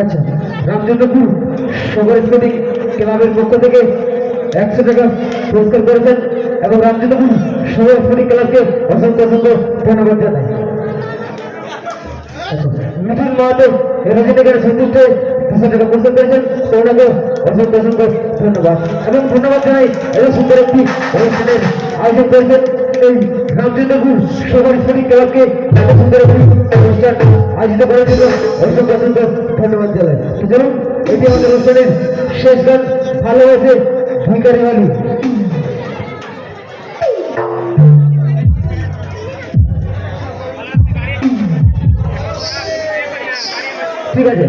আচ্ছা রামচন্দ্রপুর শহর ক্লাবের পক্ষ থেকে একশো টাকা পুরস্কার করেছেন এবং রামচন্দ্রপুর শহর ক্লাবকে অসংখ্য অসংখ্য ধন্যবাদ জানাই। আচ্ছা, মিঠুন মাহাতো এরকম থেকে সন্তুষ্ট দুশো টাকা পুরস্কার করেছেন তো ওনাকে অসংখ্য অসংখ্য ধন্যবাদ। এবং ধন্যবাদ জানাই এত সুন্দর একটি অনুষ্ঠানের আয়োজন করেছেন এই রামচন্দ্রপুর শহর স্পোর্টিং ক্লাবকে আয়োজিত করার জন্য অসংখ্য অসংখ্য ধন্যবাদ জানাই। চলুন, এটি আমাদের অনুষ্ঠানের শেষ গান। ভালোবাসে ভিকারি আলু ঠিক আছে।